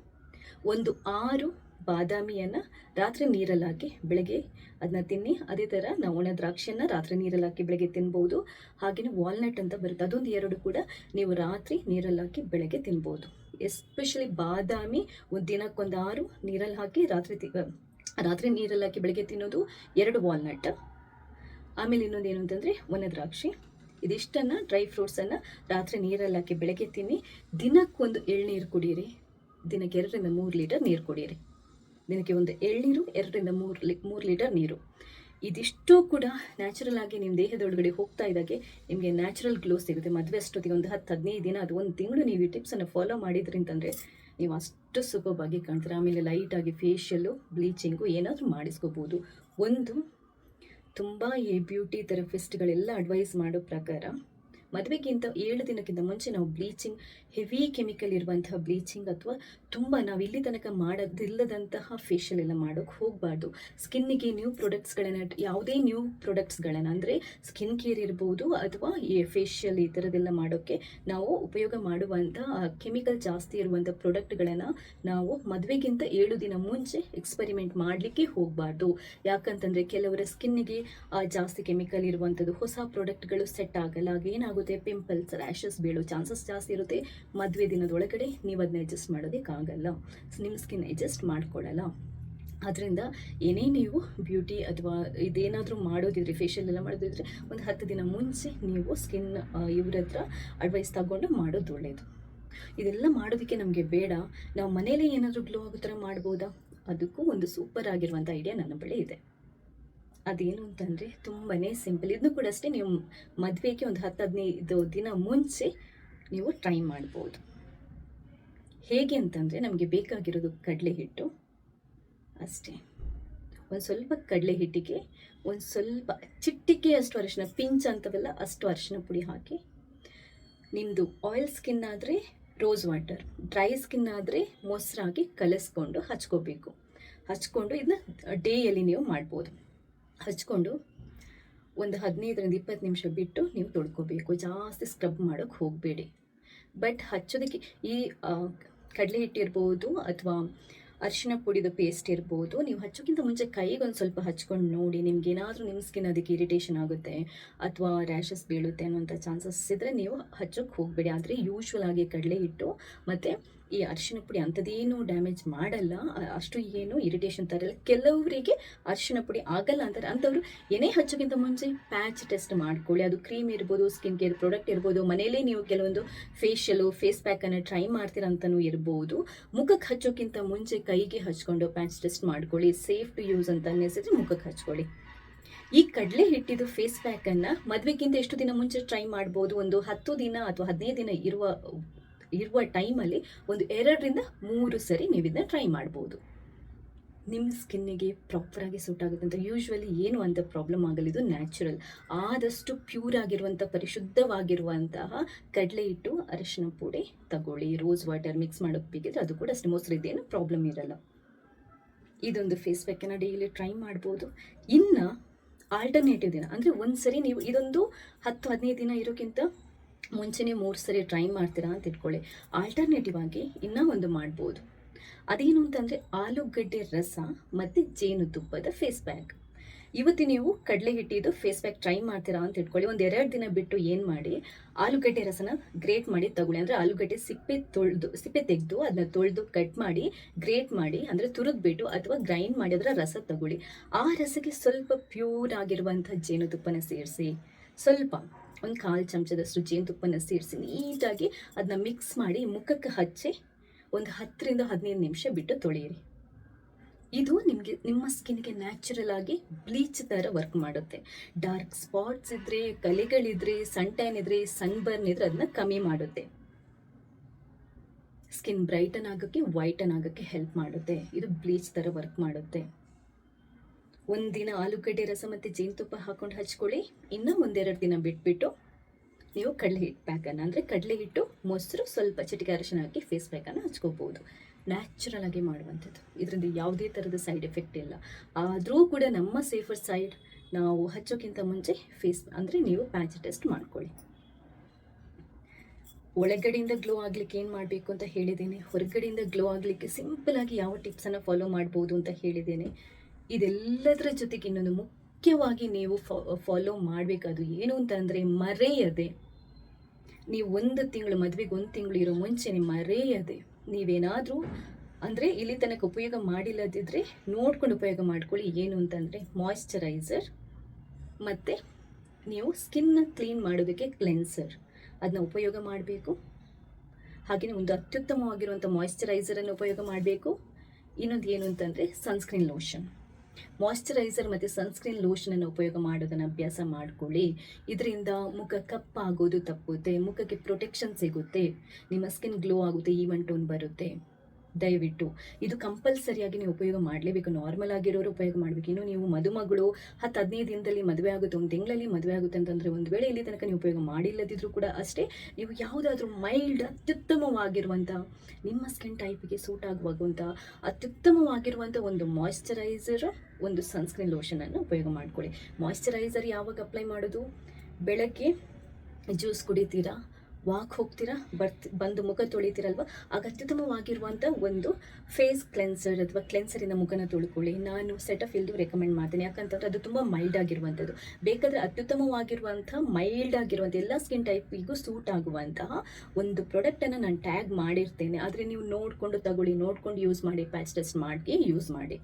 A: ಒಂದು ಆರು ಬಾದಾಮಿಯನ್ನು ರಾತ್ರಿ ನೀರಲ್ಲಿ ಹಾಕಿ ಬೆಳಗ್ಗೆ ಅದನ್ನ ತಿನ್ನಿ. ಅದೇ ಥರ ನಾವು ಒಣ ದ್ರಾಕ್ಷಿಯನ್ನು ರಾತ್ರಿ ನೀರಲ್ಲಿ ಹಾಕಿ ಬೆಳಗ್ಗೆ ತಿನ್ಬೋದು. ಹಾಗೆಯೇ ವಾಲ್ನಟ್ ಅಂತ ಬರುತ್ತೆ. ಅದೊಂದು ಎರಡು ಕೂಡ ನೀವು ರಾತ್ರಿ ನೀರಲ್ಲಿ ಹಾಕಿ ಬೆಳಗ್ಗೆ ತಿನ್ಬೋದು. ಎಸ್ಪೆಷಲಿ ಬಾದಾಮಿ ಒಂದು ದಿನಕ್ಕೊಂದು ಆರು ನೀರಲ್ಲಿ ಹಾಕಿ ರಾತ್ರಿ ತಿ ರಾತ್ರಿ ನೀರಲ್ಲಿ ಹಾಕಿ ಬೆಳಗ್ಗೆ ತಿನ್ನೋದು ಎರಡು ವಾಲ್ನಟ್ ಆಮೇಲೆ ಇನ್ನೊಂದು ಏನು ಅಂತಂದರೆ ಒಣ ದ್ರಾಕ್ಷಿ. ಇದಿಷ್ಟನ್ನು ಡ್ರೈ ಫ್ರೂಟ್ಸನ್ನು ರಾತ್ರಿ ನೀರಲ್ಲಿ ಹಾಕಿ ಬೆಳಗ್ಗೆ ತಿನ್ನಿ. ದಿನಕ್ಕೊಂದು ಎಳ್ನೀರು ಕುಡೀರಿ. ದಿನಕ್ಕೆ ಎರಡರಿಂದ ಮೂರು ಲೀಟರ್ ನೀರು ಕುಡೀರಿ. ದಿನಕ್ಕೆ ಒಂದು ಎಳ್ನೀರು, ಎರಡರಿಂದ ಮೂರು ಲಿ, ಮೂರು ಲೀಟರ್ ನೀರು. ಇದಿಷ್ಟು ಕೂಡ ನ್ಯಾಚುರಲ್ ಆಗಿ ನಿಮ್ಮ ದೇಹದೊಳಗಡೆ ಹೋಗ್ತಾ ಇದ್ದಾಗೆ ನಿಮಗೆ ನ್ಯಾಚುರಲ್ ಗ್ಲೋ ಸಿಗುತ್ತೆ. ಮದುವೆ ಅಷ್ಟೊತ್ತಿಗೆ ಒಂದು ಹತ್ತು, ಹದಿನೈದು ದಿನ ಅದು ಒಂದು ತಿಂಗಳು ನೀವು ಈ ಟಿಪ್ಸನ್ನು ಫಾಲೋ ಮಾಡಿದ್ರಿ ಅಂತಂದರೆ ನೀವು ಅಷ್ಟು ಸುಲಭವಾಗಿ ಕಾಣ್ತೀರ. ಆಮೇಲೆ ಲೈಟಾಗಿ ಫೇಶಿಯಲ್ಲು ಬ್ಲೀಚಿಂಗು ಏನಾದರೂ ಮಾಡಿಸ್ಕೋಬೋದು. ಒಂದು ತುಂಬ ಈ ಬ್ಯೂಟಿ ಥೆರಪಿಸ್ಟ್ಗಳೆಲ್ಲ ಅಡ್ವೈಸ್ ಮಾಡೋ ಪ್ರಕಾರ ಮದುವೆಗಿಂತ ಏಳು ದಿನಕ್ಕಿಂತ ಮುಂಚೆ ನಾವು ಬ್ಲೀಚಿಂಗ್ ಹೆವಿ ಕೆಮಿಕಲ್ ಇರುವಂತಹ ಬ್ಲೀಚಿಂಗ್ ಅಥವಾ ತುಂಬ ನಾವು ಇಲ್ಲಿ ತನಕ ಮಾಡೋದಿಲ್ಲದಂತಹ ಫೇಶಿಯಲ್ ಎಲ್ಲ ಮಾಡೋಕ್ಕೆ ಹೋಗಬಾರ್ದು. ಸ್ಕಿನ್ನಿಗೆ ನ್ಯೂ ಪ್ರಾಡಕ್ಟ್ಸ್ಗಳನ್ನು ಯಾವುದೇ ನ್ಯೂ ಪ್ರಾಡಕ್ಟ್ಸ್ಗಳನ್ನು ಅಂದರೆ ಸ್ಕಿನ್ ಕೇರ್ ಇರ್ಬೋದು ಅಥವಾ ಈ ಫೇಶಿಯಲ್ ಈ ಥರದ್ದೆಲ್ಲ ಮಾಡೋಕ್ಕೆ ನಾವು ಉಪಯೋಗ ಮಾಡುವಂಥ ಕೆಮಿಕಲ್ ಜಾಸ್ತಿ ಇರುವಂಥ ಪ್ರಾಡಕ್ಟ್ಗಳನ್ನು ನಾವು ಮದುವೆಗಿಂತ ಏಳು ದಿನ ಮುಂಚೆ ಎಕ್ಸ್ಪರಿಮೆಂಟ್ ಮಾಡಲಿಕ್ಕೆ ಹೋಗಬಾರ್ದು. ಯಾಕಂತಂದರೆ ಕೆಲವರ ಸ್ಕಿನ್ನಿಗೆ ಜಾಸ್ತಿ ಕೆಮಿಕಲ್ ಇರುವಂಥದ್ದು ಹೊಸ ಪ್ರಾಡಕ್ಟ್ಗಳು ಸೆಟ್ ಆಗಲ್ಲ ಆಗ ಏನಾಗುತ್ತೆ ಪಿಂಪಲ್ಸ್ ರ್ಯಾಷಸ್ ಬೀಳೋ ಚಾನ್ಸಸ್ ಜಾಸ್ತಿ ಇರುತ್ತೆ. ಮದುವೆ ದಿನದೊಳಗಡೆ ನೀವು ಅದನ್ನ ಅಡ್ಜಸ್ಟ್ ಮಾಡೋದಕ್ಕಾಗಲ್ಲ ನಿಮ್ಮ ಸ್ಕಿನ್ ಅಡ್ಜಸ್ಟ್ ಮಾಡ್ಕೊಳ್ಳಲ್ಲ ಅದರಿಂದ ಏನೇ ನೀವು ಬ್ಯೂಟಿ ಅಥವಾ ಇದೇನಾದರೂ ಮಾಡೋದಿದ್ರೆ ಫೇಶಿಯಲ್ ಎಲ್ಲ ಮಾಡೋದಿದ್ರೆ, ಒಂದು ಹತ್ತು ದಿನ ಮುಂಚೆ ನೀವು ಸ್ಕಿನ್ ಇವ್ರ ಹತ್ರ ಅಡ್ವೈಸ್ ತಗೊಂಡು ಮಾಡೋದು ಒಳ್ಳೆಯದು ಇದೆಲ್ಲ ಮಾಡೋದಕ್ಕೆ ನಮಗೆ ಬೇಡ. ನಾವು ಮನೇಲಿ ಏನಾದರೂ ಗ್ಲೋ ಆಗೋ ಥರ ಮಾಡ್ಬೋದಾ? ಅದಕ್ಕೂ ಒಂದು ಸೂಪರ್ ಆಗಿರುವಂಥ ಐಡಿಯಾ ನನ್ನ ಬಳಿ ಇದೆ. ಅದೇನು ಅಂತಂದರೆ ತುಂಬಾ ಸಿಂಪಲ್ ಇದನ್ನು ಕೂಡ ಅಷ್ಟೇ, ನೀವು ಮದುವೆಗೆ ಒಂದು ಹತ್ತು ಹದಿನೈದು ದಿನ ಮುಂಚೆ ನೀವು ಟ್ರೈ ಮಾಡ್ಬೋದು. ಹೇಗೆ ಅಂತಂದರೆ ನಮಗೆ ಬೇಕಾಗಿರೋದು ಕಡಲೆ ಹಿಟ್ಟು. ಅಷ್ಟೇ. ಒಂದು ಸ್ವಲ್ಪ ಕಡಲೆ ಹಿಟ್ಟಿಗೆ, ಒಂದು ಸ್ವಲ್ಪ ಚಿಟ್ಟಿಗೆ ಅಷ್ಟು ಅರಿಶಿನ, ಪಿಂಚ್ ಅಂತವೆಲ್ಲ ಅಷ್ಟು ಅರಿಶಿನ ಪುಡಿ ಹಾಕಿ ನಿಮ್ಮದು ಆಯಿಲ್ ಸ್ಕಿನ್ ಆದರೆ ರೋಸ್ ವಾಟರ್ ಡ್ರೈ ಸ್ಕಿನ್ ಆದರೆ ಮೊಸರಾಗಿ ಕಲಿಸ್ಕೊಂಡು ಹಚ್ಕೋಬೇಕು. ಹಚ್ಕೊಂಡು ಇದನ್ನ ಡೇಯಲ್ಲಿ ನೀವು ಮಾಡ್ಬೋದು. ಹಚ್ಕೊಂಡು ಒಂದು ಹದಿನೈದರಿಂದ ಇಪ್ಪತ್ತು ನಿಮಿಷ ಬಿಟ್ಟು ನೀವು ತೊಳ್ಕೊಬೇಕು. ಜಾಸ್ತಿ ಸ್ಕ್ರಬ್ ಮಾಡೋಕ್ಕೆ ಹೋಗಬೇಡಿ. ಬಟ್ ಹಚ್ಚೋದಕ್ಕೆ ಈ ಕಡಲೆ ಹಿಟ್ಟಿರ್ಬೋದು ಅಥವಾ ಅರಿಶಿನ ಪುಡಿದ ಪೇಸ್ಟ್ ಇರ್ಬೋದು, ನೀವು ಹಚ್ಚೋಕ್ಕಿಂತ ಮುಂಚೆ ಕೈಗೆ ಒಂದು ಸ್ವಲ್ಪ ಹಚ್ಕೊಂಡು ನೋಡಿ, ನಿಮ್ಗೆ ಏನಾದರೂ ನಿಮ್ಮ ಸ್ಕಿನ್ ಅದಕ್ಕೆ ಇರಿಟೇಷನ್ ಆಗುತ್ತೆ ಅಥವಾ ರ್ಯಾಷಸ್ ಬೀಳುತ್ತೆ ಅನ್ನೋಂಥ ಚಾನ್ಸಸ್ ಇದ್ದರೆ ನೀವು ಹಚ್ಚೋಕ್ಕೆ ಹೋಗಬೇಡಿ. ಆದರೆ ಯೂಶ್ವಲ್ ಆಗಿ ಕಡಲೆ ಹಿಟ್ಟು ಮತ್ತು ಈ ಅರಿಶಿನ ಪುಡಿ ಅಂಥದ್ದೇನು ಡ್ಯಾಮೇಜ್ ಮಾಡಲ್ಲ. ಅಷ್ಟು ಏನು ಇರಿಟೇಷನ್ ತರಲ್ಲ. ಕೆಲವರಿಗೆ ಅರಿಶಿನ ಪುಡಿ ಆಗಲ್ಲ ಅಂತಾರೆ. ಅಂಥವ್ರು ಏನೇ ಹಚ್ಚೋಕ್ಕಿಂತ ಮುಂಚೆ ಪ್ಯಾಚ್ ಟೆಸ್ಟ್ ಮಾಡ್ಕೊಳ್ಳಿ. ಅದು ಕ್ರೀಮ್ ಇರ್ಬೋದು ಸ್ಕಿನ್ ಕೇರ್ ಪ್ರಾಡಕ್ಟ್ ಇರ್ಬೋದು ಮನೆಯಲ್ಲೇ ನೀವು ಕೆಲವೊಂದು ಫೇಶಿಯಲು ಫೇಸ್ ಪ್ಯಾಕನ್ನು ಟ್ರೈ ಮಾಡ್ತೀರ ಅಂತಲೂ ಇರ್ಬೋದು. ಮುಖಕ್ಕೆ ಹಚ್ಚೋಕ್ಕಿಂತ ಮುಂಚೆ ಕೈಗೆ ಹಚ್ಕೊಂಡು ಪ್ಯಾಚ್ ಟೆಸ್ಟ್ ಮಾಡ್ಕೊಳ್ಳಿ. ಸೇಫ್ ಟು ಯೂಸ್ ಅಂತ ಅನ್ನಿಸಿದ್ರೆ ಮುಖಕ್ಕೆ ಹಚ್ಕೊಳ್ಳಿ. ಈ ಕಡಲೆ ಹಿಟ್ಟಿದ್ದು ಫೇಸ್ ಪ್ಯಾಕನ್ನು ಮದುವೆಗಿಂತ ಎಷ್ಟು ದಿನ ಮುಂಚೆ ಟ್ರೈ ಮಾಡ್ಬೋದು? ಒಂದು ಹತ್ತು ದಿನ ಅಥವಾ ಹದಿನೈದು ದಿನ ಇರುವ ಇರುವ ಟೈಮಲ್ಲಿ ಒಂದು ಎರಡರಿಂದ ಮೂರು ಸರಿ ನೀವು ಇದನ್ನ ಟ್ರೈ ಮಾಡ್ಬೋದು. ನಿಮ್ಮ ಸ್ಕಿನ್ನಿಗೆ ಪ್ರಾಪರಾಗಿ ಸೂಟ್ ಆಗುತ್ತೆ ಯೂಶ್ವಲಿ ಏನು ಅಂತ ಪ್ರಾಬ್ಲಮ್ ಆಗಲ್ಲ ಇದು ನ್ಯಾಚುರಲ್ ಆದಷ್ಟು ಪ್ಯೂರ್ ಆಗಿರುವಂಥ, ಪರಿಶುದ್ಧವಾಗಿರುವಂತಹ ಕಡಲೆ ಹಿಟ್ಟು, ಅರಿಶಿನ ಪುಡಿ ತಗೊಳ್ಳಿ. ರೋಸ್ ವಾಟರ್ ಮಿಕ್ಸ್ ಮಾಡೋಕ್ಕೆ ಬೇಕಿದ್ರೆ ಅದು ಕೂಡ ಅಷ್ಟೇ. ಮೊಸರಿದ್ದೇನು ಪ್ರಾಬ್ಲಮ್ ಇರಲ್ಲ. ಇದೊಂದು ಫೇಸ್ ಪ್ಯಾಕನ್ನು ಡೈಲಿ ಟ್ರೈ ಮಾಡ್ಬೋದು. ಇನ್ನು ಆಲ್ಟರ್ನೇಟಿವ್ ದಿನ, ಅಂದರೆ ಒಂದು ಸರಿ ನೀವು ಇದೊಂದು ಹತ್ತು ಹದಿನೈದು ದಿನ ಇರೋಕ್ಕಿಂತ ಮುಂಚೆನೇ ಮೂರು ಸರಿ ಟ್ರೈ ಮಾಡ್ತೀರಾ ಅಂತ ಇಟ್ಕೊಳ್ಳಿ. ಆಲ್ಟರ್ನೇಟಿವ್ ಆಗಿ ಇನ್ನೂ ಒಂದು ಮಾಡ್ಬೋದು. ಅದೇನು ಅಂತಂದರೆ ಆಲೂಗಡ್ಡೆ ರಸ ಮತ್ತು ಜೇನುತುಪ್ಪದ ಫೇಸ್ ಪ್ಯಾಕ್ ಇವತ್ತು ನೀವು ಕಡಲೆ ಹಿಟ್ಟಿದ್ದು ಫೇಸ್ ಪ್ಯಾಕ್ ಟ್ರೈ ಮಾಡ್ತೀರಾ ಅಂತ ಇಟ್ಕೊಳ್ಳಿ. ಒಂದು ಎರಡು ದಿನ ಬಿಟ್ಟು ಏನು ಮಾಡಿ, ಆಲೂಗಡ್ಡೆ ರಸನ ಗ್ರೇಟ್ ಮಾಡಿ ತಗೊಳ್ಳಿ. ಅಂದರೆ ಆಲೂಗಡ್ಡೆ ಸಿಪ್ಪೆ ತೊಳೆದು, ಸಿಪ್ಪೆ ತೆಗೆದು ಅದನ್ನ ತೊಳೆದು ಕಟ್ ಮಾಡಿ ಗ್ರೇಟ್ ಮಾಡಿ, ಅಂದರೆ ತುರಿದ್ಬಿಟ್ಟು ಅಥವಾ ಗ್ರೈಂಡ್ ಮಾಡಿ ಅದರ ರಸ ತಗೊಳ್ಳಿ. ಆ ರಸಕ್ಕೆ ಸ್ವಲ್ಪ ಪ್ಯೂರ್ ಆಗಿರುವಂಥ ಜೇನುತುಪ್ಪನ ಸೇರಿಸಿ. ಸ್ವಲ್ಪ. ಒಂದು ಕಾಲು ಚಮಚದಷ್ಟು ಜೇನುತುಪ್ಪನ ಸೇರಿಸಿ ನೀಟಾಗಿ ಅದನ್ನ ಮಿಕ್ಸ್ ಮಾಡಿ ಮುಖಕ್ಕೆ ಹಚ್ಚಿ ಒಂದು ಹತ್ತರಿಂದ ಹದಿನೈದು ನಿಮಿಷ ಬಿಟ್ಟು ತೊಳೆಯಿರಿ. ಇದು ನಿಮಗೆ, ನಿಮ್ಮ ಸ್ಕಿನ್ಗೆ ನ್ಯಾಚುರಲ್ ಆಗಿ ಬ್ಲೀಚ್ ಥರ ವರ್ಕ್ ಮಾಡುತ್ತೆ. ಡಾರ್ಕ್ ಸ್ಪಾಟ್ಸ್ ಇದ್ದರೆ ಕಲೆಗಳಿದ್ರೆ ಸನ್ ಟ್ಯಾನ್ ಇದ್ರೆ ಸನ್ಬರ್ನ್ ಇದ್ರೆ ಅದನ್ನ ಕಮ್ಮಿ ಮಾಡುತ್ತೆ. ಸ್ಕಿನ್ ಬ್ರೈಟನ್ ಆಗೋಕ್ಕೆ ವೈಟನ್ ಆಗೋಕ್ಕೆ ಹೆಲ್ಪ್ ಮಾಡುತ್ತೆ. ಇದು ಬ್ಲೀಚ್ ಥರ ವರ್ಕ್ ಮಾಡುತ್ತೆ. ಒಂದಿನ ಆಲೂಗಡ್ಡೆ ರಸ ಮತ್ತು ಜೇನುತುಪ್ಪ ಹಾಕೊಂಡು ಹಚ್ಕೊಳ್ಳಿ. ಇನ್ನೂ ಒಂದೆರಡು ದಿನ ಬಿಟ್ಬಿಟ್ಟು ನೀವು ಕಡಲೆ ಹಿಟ್ಟು ಪ್ಯಾಕನ್ನು ಅಂದರೆ ಕಡಲೆ ಹಿಟ್ಟು, ಮೊಸರು, ಸ್ವಲ್ಪ ಚಿಟಿಕೆ ಅರಿಶಿನ ಹಾಕಿ ಫೇಸ್ ಪ್ಯಾಕನ್ನು ಹಚ್ಕೋಬೋದು. ನ್ಯಾಚುರಲ್ ಆಗಿ ಮಾಡುವಂಥದ್ದು. ಇದರಿಂದ ಯಾವುದೇ ಥರದ ಸೈಡ್ ಎಫೆಕ್ಟ್ ಇಲ್ಲ. ಆದರೂ ಕೂಡ ನಮ್ಮ ಸೇಫರ್ ಸೈಡ್ ನಾವು ಹಚ್ಚೋಕ್ಕಿಂತ ಮುಂಚೆ ಫೇಸ್ ಅಂದರೆ ನೀವು ಪ್ಯಾಚ್ ಟೆಸ್ಟ್ ಮಾಡ್ಕೊಳ್ಳಿ. ಒಳಗಡೆಯಿಂದ ಗ್ಲೋ ಆಗಲಿಕ್ಕೆ ಏನು ಮಾಡಬೇಕು ಅಂತ ಹೇಳಿದ್ದೇನೆ. ಹೊರಗಡೆಯಿಂದ ಗ್ಲೋ ಆಗಲಿಕ್ಕೆ ಸಿಂಪಲ್ ಆಗಿ ಯಾವ ಟಿಪ್ಸನ್ನು ಫಾಲೋ ಮಾಡ್ಬೋದು ಅಂತ ಹೇಳಿದ್ದೇನೆ. ಇದೆಲ್ಲದರ ಜೊತೆಗೆ ಇನ್ನೊಂದು ಮುಖ್ಯವಾಗಿ ನೀವು ಫಾಲೋ ಮಾಡಬೇಕಾದ್ರು ಏನು ಅಂತಂದರೆ ಮರೆಯದೆ. ನೀವು ಒಂದು ತಿಂಗಳು, ಮದುವೆಗೆ ಒಂದು ತಿಂಗಳು ಇರೋ ಮುಂಚೆನೆ ಮರೆಯದೆ. ನೀವೇನಾದರೂ ಅಂದರೆ ಇಲ್ಲಿ ತನಕ ಉಪಯೋಗ ಮಾಡಿಲ್ಲದಿದ್ದರೆ ನೋಡ್ಕೊಂಡು ಉಪಯೋಗ ಮಾಡ್ಕೊಳ್ಳಿ. ಏನು ಅಂತಂದರೆ ಮಾಯಿಶ್ಚರೈಸರ್ ಮತ್ತು ನೀವು ಸ್ಕಿನ್ನ ಕ್ಲೀನ್ ಮಾಡೋದಕ್ಕೆ ಕ್ಲೆನ್ಸರ್ ಅದನ್ನ ಉಪಯೋಗ ಮಾಡಬೇಕು. ಹಾಗೆಯೇ ಒಂದು ಅತ್ಯುತ್ತಮವಾಗಿರುವಂಥ ಮಾಯ್ಶ್ಚರೈಸರನ್ನು ಉಪಯೋಗ ಮಾಡಬೇಕು. ಇನ್ನೊಂದು ಏನು ಅಂತಂದರೆ ಸನ್ಸ್ಕ್ರೀನ್ ಲೋಷನ್ ಮಾಯ್ಶ್ಚರೈಸರ್ ಮತ್ತು ಸನ್ಸ್ಕ್ರೀನ್ ಲೋಷನನ್ನು ಉಪಯೋಗ ಮಾಡೋದನ್ನು ಅಭ್ಯಾಸ ಮಾಡಿಕೊಳ್ಳಿ. ಇದರಿಂದ ಮುಖ ಕಪ್ಪಾಗೋದು ತಪ್ಪುತ್ತೆ, ಮುಖಕ್ಕೆ ಪ್ರೊಟೆಕ್ಷನ್ ಸಿಗುತ್ತೆ, ನಿಮ್ಮ ಸ್ಕಿನ್ ಗ್ಲೋ ಆಗುತ್ತೆ ಈವನ್ ಟೋನ್ ಬರುತ್ತೆ. ದಯವಿಟ್ಟು. ಇದು ಕಂಪಲ್ಸರಿಯಾಗಿ ನೀವು ಉಪಯೋಗ ಮಾಡಲೇಬೇಕು. ನಾರ್ಮಲ್ ಆಗಿರೋರು ಉಪಯೋಗ ಮಾಡಬೇಕು. ಇನ್ನು ನೀವು ಮದುಮಗಳು ಹತ್ತು ಹದಿನೈದು ದಿನದಲ್ಲಿ ಮದುವೆ ಆಗುತ್ತೆ, ಒಂದು ತಿಂಗಳಲ್ಲಿ ಮದುವೆ ಆಗುತ್ತೆ ಅಂತಂದರೆ ಒಂದು ವೇಳೆ ಇಲ್ಲಿ ತನಕ ನೀವು ಉಪಯೋಗ ಮಾಡಿಲ್ಲದಿದ್ರೂ ಕೂಡ ಅಷ್ಟೇ, ನೀವು ಯಾವುದಾದ್ರೂ ಮೈಲ್ಡ್ ಅತ್ಯುತ್ತಮವಾಗಿರುವಂಥ ನಿಮ್ಮ ಸ್ಕಿನ್ ಟೈಪಿಗೆ ಸೂಟ್ ಆಗುವಂಥ ಅತ್ಯುತ್ತಮವಾಗಿರುವಂಥ ಒಂದು ಮಾಯಿಶ್ಚರೈಸರ್ ಒಂದು ಸನ್ಸ್ಕ್ರೀನ್ ಲೋಷನನ್ನು ಉಪಯೋಗ ಮಾಡಿಕೊಳ್ಳಿ. ಮಾಯಿಶ್ಚರೈಸರ್ ಯಾವಾಗ ಅಪ್ಲೈ ಮಾಡೋದು? ಬೆಳಗ್ಗೆ ಜ್ಯೂಸ್ ಕುಡಿತೀರಾ? ವಾಕ್ ಹೋಗ್ತೀರಾ? ಬರ್ತ್, ಬಂದು ಮುಖ ತೊಳಿತೀರಲ್ವ? ಆಗ ಅತ್ಯುತ್ತಮವಾಗಿರುವಂಥ ಒಂದು ಫೇಸ್ ಕ್ಲೆನ್ಸರ್ ಅಥವಾ ಕ್ಲೆನ್ಸರಿಂದ ಮುಖನ ತೊಳ್ಕೊಳ್ಳಿ. ನಾನು ಸೆಟಫ್ ಇಲ್ದು ರೆಕಮೆಂಡ್ ಮಾಡ್ತೀನಿ. ಯಾಕಂತಂದ್ರೆ ಅದು ತುಂಬ ಮೈಲ್ಡ್ ಆಗಿರುವಂಥದ್ದು. ಬೇಕಾದರೆ ಅತ್ಯುತ್ತಮವಾಗಿರುವಂಥ ಮೈಲ್ಡ್ ಆಗಿರುವಂಥ ಎಲ್ಲ ಸ್ಕಿನ್ ಟೈಪಿಗೂ ಸೂಟ್ ಆಗುವಂತಹ ಒಂದು ಪ್ರಾಡಕ್ಟನ್ನು ನಾನು ಟ್ಯಾಗ್ ಮಾಡಿರ್ತೇನೆ. ಆದರೆ ನೀವು ನೋಡಿಕೊಂಡು ತಗೊಳ್ಳಿ, ನೋಡಿಕೊಂಡು ಯೂಸ್ ಮಾಡಿ ಪ್ಯಾಚ್ ಟೆಸ್ಟ್ ಮಾಡಿ ಯೂಸ್ ಮಾಡಿ.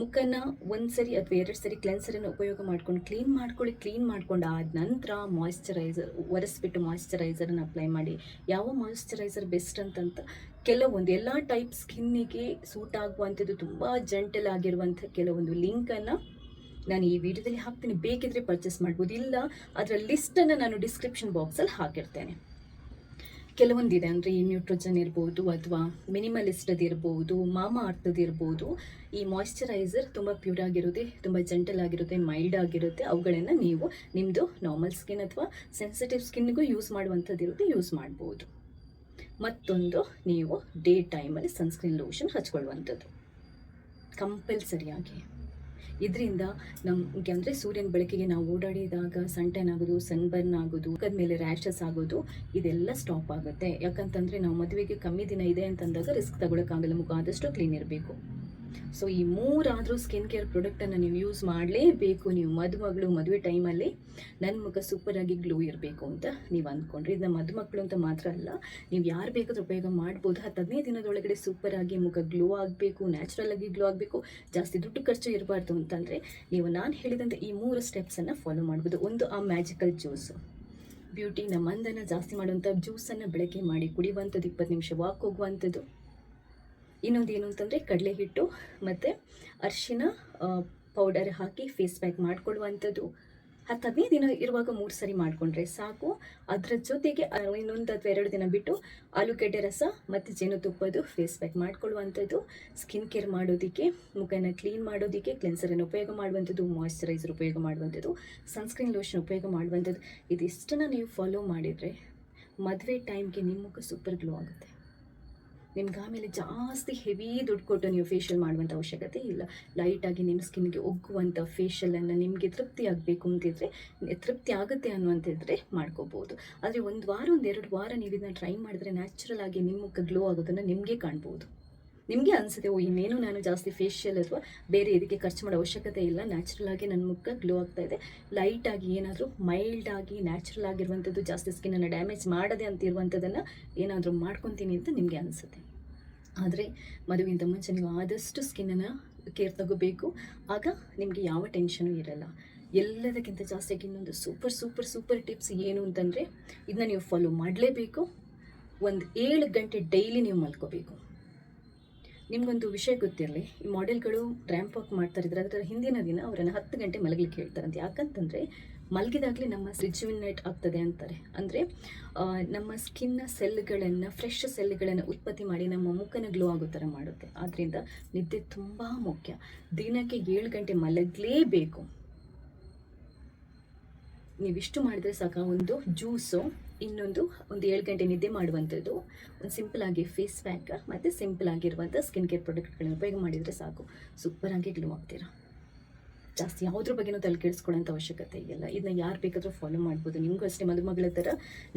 A: ಮುಖನ ಒಂದು ಸರಿ ಅಥವಾ ಎರಡು ಸರಿ ಕ್ಲೆನ್ಸರನ್ನು ಉಪಯೋಗ ಮಾಡ್ಕೊಂಡು ಕ್ಲೀನ್ ಮಾಡ್ಕೊಳ್ಳಿ ಕ್ಲೀನ್ ಮಾಡ್ಕೊಂಡು ಆದ ನಂತರ ಮಾಯಿಶ್ಚರೈಸರ್ ಒರೆಸ್ಬಿಟ್ಟು ಮಾಯಿಶ್ಚರೈಸರನ್ನು ಅಪ್ಲೈ ಮಾಡಿ. ಯಾವ ಮಾಯಿಶ್ಚರೈಸರ್ ಬೆಸ್ಟ್ ಅಂತಂತ ಕೆಲವೊಂದು ಎಲ್ಲ ಟೈಪ್ ಸ್ಕಿನ್ನಿಗೆ ಸೂಟ್ ಆಗುವಂಥದ್ದು ತುಂಬ ಜಂಟಲ್ ಆಗಿರುವಂಥ ಕೆಲವೊಂದು ಲಿಂಕನ್ನು ನಾನು ಈ ವಿಡಿಯೋದಲ್ಲಿ ಹಾಕ್ತೀನಿ. ಬೇಕಿದ್ರೆ ಪರ್ಚೇಸ್ ಮಾಡ್ಬೋದು. ಇಲ್ಲ, ಅದರ ಲಿಸ್ಟನ್ನು ನಾನು ಡಿಸ್ಕ್ರಿಪ್ಷನ್ ಬಾಕ್ಸಲ್ಲಿ ಹಾಕಿರ್ತೇನೆ. ಕೆಲವೊಂದಿದೆ, ಅಂದರೆ ಈ ನ್ಯೂಟ್ರೋಜನ್ ಇರ್ಬೋದು ಅಥವಾ ಮಿನಿಮಲಿಸ್ಟದ್ ಇರ್ಬೋದು, ಮಾಮಾ ಅರ್ಥದ್ದು ಇರ್ಬೋದು, ಈ ಮಾಯಿಶ್ಚರೈಸರ್ ತುಂಬ ಪ್ಯೂರ್ ಆಗಿರುತ್ತೆ, ತುಂಬ ಜೆಂಟಲ್ ಆಗಿರುತ್ತೆ ಮೈಲ್ಡ್ ಆಗಿರುತ್ತೆ, ಅವುಗಳನ್ನು ನೀವು ನಿಮ್ಮದು ನಾರ್ಮಲ್ ಸ್ಕಿನ್ ಅಥವಾ ಸೆನ್ಸಿಟಿವ್ ಸ್ಕಿನ್ಗೂ ಯೂಸ್ ಮಾಡುವಂಥದ್ದು ಇರುತ್ತೆ ಯೂಸ್ ಮಾಡ್ಬೋದು. ಮತ್ತೊಂದು, ನೀವು ಡೇ ಟೈಮಲ್ಲಿ ಸನ್ಸ್ಕ್ರೀನ್ ಲೋಷನ್ ಹಚ್ಕೊಳ್ಳುವಂಥದ್ದು. ಕಂಪಲ್ಸರಿಯಾಗಿ. ಇದರಿಂದ ನಮಗೆ ಅಂದರೆ ಸೂರ್ಯನ ಬೆಳಕಿಗೆ ನಾವು ಓಡಾಡಿದಾಗ ಸನ್ ಟ್ಯಾನ್ ಆಗೋದು ಸನ್ಬರ್ನ್ ಆಗೋದು ಮುಖದ ಮೇಲೆ ರ್ಯಾಷಸ್ ಆಗೋದು, ಇದೆಲ್ಲ ಸ್ಟಾಪ್ ಆಗುತ್ತೆ. ಯಾಕಂತಂದರೆ ನಾವು ಮದುವೆಗೆ ಕಮ್ಮಿ ದಿನ ಇದೆ ಅಂತಂದಾಗ ರಿಸ್ಕ್ ತಗೊಳಕ್ಕಾಗಲ್ಲ, ಮುಖ ಆದಷ್ಟು ಕ್ಲೀನ್ ಇರಬೇಕು. ಸೊ ಈ ಮೂರಾದರೂ ಸ್ಕಿನ್ ಕೇರ್ ಪ್ರಾಡಕ್ಟನ್ನು ನೀವು ಯೂಸ್ ಮಾಡಲೇಬೇಕು. ನೀವು ಮದುಮಗಳು ಮದುವೆ ಟೈಮಲ್ಲಿ ನನ್ನ ಮುಖ ಸೂಪರಾಗಿ ಗ್ಲೋ ಇರಬೇಕು ಅಂತ ನೀವು ಅಂದ್ಕೊಂಡ್ರಿ ಇದನ್ನ ಮದುಮಕ್ಕಳು ಅಂತ ಮಾತ್ರ ಅಲ್ಲ, ನೀವು ಯಾರು ಬೇಕಾದ್ರೂ ಉಪಯೋಗ ಮಾಡ್ಬೋದು. ಹತ್ತು ಹದಿನೈದು ದಿನದೊಳಗಡೆ ಸೂಪರಾಗಿ ಮುಖ ಗ್ಲೋ ಆಗಬೇಕು ನ್ಯಾಚುರಲ್ ಆಗಿ ಗ್ಲೋ ಆಗಬೇಕು, ಜಾಸ್ತಿ ದುಡ್ಡು ಖರ್ಚು ಇರಬಾರ್ದು ಅಂತಂದರೆ ನೀವು ನಾನು ಹೇಳಿದಂಥ ಈ ಮೂರು ಸ್ಟೆಪ್ಸನ್ನು ಫಾಲೋ ಮಾಡ್ಬೋದು. ಒಂದು, ಆ ಮ್ಯಾಜಿಕಲ್ ಜ್ಯೂಸು ಬ್ಯೂಟಿನ ಮಂದನ ಜಾಸ್ತಿ ಮಾಡುವಂಥ ಜ್ಯೂಸನ್ನು ಬಳಕೆ ಮಾಡಿ ಕುಡಿಯುವಂಥದ್ದು ಇಪ್ಪತ್ತು ನಿಮಿಷ ವಾಕ್ ಹೋಗುವಂಥದ್ದು. ಇನ್ನೊಂದು ಏನು ಅಂತಂದರೆ ಕಡಲೆ ಹಿಟ್ಟು ಮತ್ತು ಅರಿಶಿನ ಪೌಡರ್ ಹಾಕಿ ಫೇಸ್ ಪ್ಯಾಕ್ ಮಾಡಿಕೊಳ್ಳುವಂಥದ್ದು. ಹತ್ತು ಹದಿನೈದು ದಿನ ಇರುವಾಗ ಮೂರು ಸರಿ ಮಾಡಿಕೊಂಡ್ರೆ ಸಾಕು. ಅದರ ಜೊತೆಗೆ ಇನ್ನೊಂದು ಅಥವಾ ಎರಡು ದಿನ ಬಿಟ್ಟು ಆಲೂಗಡ್ಡೆ ರಸ ಮತ್ತು ಜೇನುತುಪ್ಪದ್ದು ಫೇಸ್ ಪ್ಯಾಕ್ ಮಾಡ್ಕೊಳ್ಳುವಂಥದ್ದು. ಸ್ಕಿನ್ ಕೇರ್ ಮಾಡೋದಕ್ಕೆ, ಮುಖನ ಕ್ಲೀನ್ ಮಾಡೋದಕ್ಕೆ ಕ್ಲೆನ್ಸರನ್ನು ಉಪಯೋಗ ಮಾಡುವಂಥದ್ದು ಮಾಯಿಶ್ಚರೈಸರ್ ಉಪಯೋಗ ಮಾಡುವಂಥದ್ದು ಸನ್ಸ್ಕ್ರೀನ್ ಲೋಷನ್ ಉಪಯೋಗ ಮಾಡುವಂಥದ್ದು. ಇದಿಷ್ಟನ್ನು ನೀವು ಫಾಲೋ ಮಾಡಿದರೆ ಮದುವೆ ಟೈಮ್ಗೆ ನಿಮ್ಮ ಮುಖ ಸೂಪರ್ ಗ್ಲೋ ಆಗುತ್ತೆ. ನಿಮ್ಗೆ ಆಮೇಲೆ ಜಾಸ್ತಿ ಹೆವಿ ದುಡ್ಡು ಕೊಟ್ಟು ನೀವು ಫೇಶಿಯಲ್ ಮಾಡುವಂಥ ಅವಶ್ಯಕತೆ ಇಲ್ಲ. ಲೈಟಾಗಿ ನಿಮ್ಮ ಸ್ಕಿನ್ಗೆ ಒಗ್ಗುವಂಥ ಫೇಶಿಯಲನ್ನು ನಿಮಗೆ ತೃಪ್ತಿ ಆಗಬೇಕು ಅಂತಿದ್ರೆ, ತೃಪ್ತಿ ಆಗುತ್ತೆ ಅನ್ನುವಂತಿದ್ರೆ ಮಾಡ್ಕೋಬೋದು. ಆದರೆ ಒಂದು ವಾರ, ಒಂದು ಎರಡು ವಾರ ನೀವು ಇದನ್ನ ಟ್ರೈ ಮಾಡಿದ್ರೆ ನ್ಯಾಚುರಲ್ ಆಗಿ ನಿಮ್ಮ ಮುಖ ಗ್ಲೋ ಆಗೋದನ್ನು ನಿಮಗೆ ಕಾಣ್ಬೋದು. ನಿಮಗೆ ಅನಿಸುತ್ತೆ, ಓ, ಇನ್ನೇನು ನಾನು ಜಾಸ್ತಿ ಫೇಶಿಯಲ್ ಅಥವಾ ಬೇರೆ ಇದಕ್ಕೆ ಖರ್ಚು ಮಾಡೋ ಅವಶ್ಯಕತೆ ಇಲ್ಲ ನ್ಯಾಚುರಲ್ ಆಗಿ ನನ್ನ ಮುಖ ಗ್ಲೋ ಆಗ್ತಾ ಇದೆ. ಲೈಟಾಗಿ ಏನಾದರೂ ಮೈಲ್ಡ್ ಆಗಿ ನ್ಯಾಚುರಲ್ ಆಗಿರುವಂಥದ್ದು ಜಾಸ್ತಿ ಸ್ಕಿನ್ನನ್ನು ಡ್ಯಾಮೇಜ್ ಮಾಡದೆ ಅಂತ ಇರುವಂಥದ್ದನ್ನು ಏನಾದರೂ ಮಾಡ್ಕೊತೀನಿ ಅಂತ ನಿಮಗೆ ಅನಿಸುತ್ತೆ. ಆದರೆ, ಮದುವೆಗಿಂತ ಮುಂಚೆ ನೀವು ಆದಷ್ಟು ಸ್ಕಿನ್ನನ್ನು ಕೇರ್ ತಗೋಬೇಕು. ಆಗ ನಿಮಗೆ ಯಾವ ಟೆನ್ಷನು ಇರಲ್ಲ. ಎಲ್ಲದಕ್ಕಿಂತ ಜಾಸ್ತಿಯಾಗಿ ಇನ್ನೊಂದು ಸೂಪರ್ ಸೂಪರ್ ಸೂಪರ್ ಟಿಪ್ಸ್ ಏನು ಅಂತಂದರೆ ಇದನ್ನ ನೀವು ಫಾಲೋ ಮಾಡಲೇಬೇಕು. ಒಂದು ಏಳು ಗಂಟೆ ಡೈಲಿ ನೀವು ಮಲ್ಕೋಬೇಕು. ನಿಮಗೊಂದು ವಿಷಯ ಗೊತ್ತಿರಲಿ, ಈ ಮಾಡೆಲ್ಗಳು ರ್ಯಾಂಪ್ ವಾಕ್ ಮಾಡ್ತಾ ಇದ್ರೆ ಅದರ ಹಿಂದಿನ ದಿನ ಅವರನ್ನು ಹತ್ತು ಗಂಟೆ ಮಲಗಲಿಕ್ಕೆ ಹೇಳ್ತಾರಂತೆ. ಯಾಕಂತಂದರೆ ಮಲಗಿದಾಗಲೇ ನಮ್ಮ ರಿಜ್ಯುವಿನೇಟ್ ಆಗ್ತದೆ ಅಂತಾರೆ. ಅಂದರೆ ನಮ್ಮ ಸ್ಕಿನ್ನ ಸೆಲ್ಗಳನ್ನು ಫ್ರೆಶ್ ಸೆಲ್ಗಳನ್ನು ಉತ್ಪತ್ತಿ ಮಾಡಿ ನಮ್ಮ ಮುಖನ ಗ್ಲೋ ಆಗೋ ಥರ ಮಾಡುತ್ತೆ. ಆದ್ದರಿಂದ ನಿದ್ದೆ ತುಂಬ ಮುಖ್ಯ. ದಿನಕ್ಕೆ ಏಳು ಗಂಟೆ ಮಲಗಲೇಬೇಕು. ನೀವಿಷ್ಟು ಮಾಡಿದರೆ ಸಾಕ ಒಂದು ಜ್ಯೂಸು ಇನ್ನೊಂದು ಒಂದು ಏಳು ಗಂಟೆ ನಿದ್ದೆ ಮಾಡುವಂಥದ್ದು. ಒಂದು ಸಿಂಪಲ್ ಆಗಿ ಫೇಸ್ ಪ್ಯಾಕ್ ಮತ್ತು ಸಿಂಪಲ್ ಆಗಿರುವಂಥ ಸ್ಕಿನ್ ಕೇರ್ ಪ್ರಾಡಕ್ಟ್ಗಳನ್ನು ಉಪಯೋಗ ಮಾಡಿದರೆ ಸಾಕು. ಸೂಪರಾಗಿ ಗ್ಲೋ ಆಗ್ತೀರಾ. ಜಾಸ್ತಿ ಯಾವುದ್ರ ಬಗ್ಗೆನೂ ತಲೆ ಕೆಡಿಸ್ಕೊಳ್ಳೋಂಥ ಅವಶ್ಯಕತೆ ಇಲ್ಲ. ಇದನ್ನ ಯಾರು ಬೇಕಾದರೂ ಫಾಲೋ ಮಾಡ್ಬೋದು. ನಿಮಗೂ ಅಷ್ಟೇ ಮದುಮಗಳ ಥರ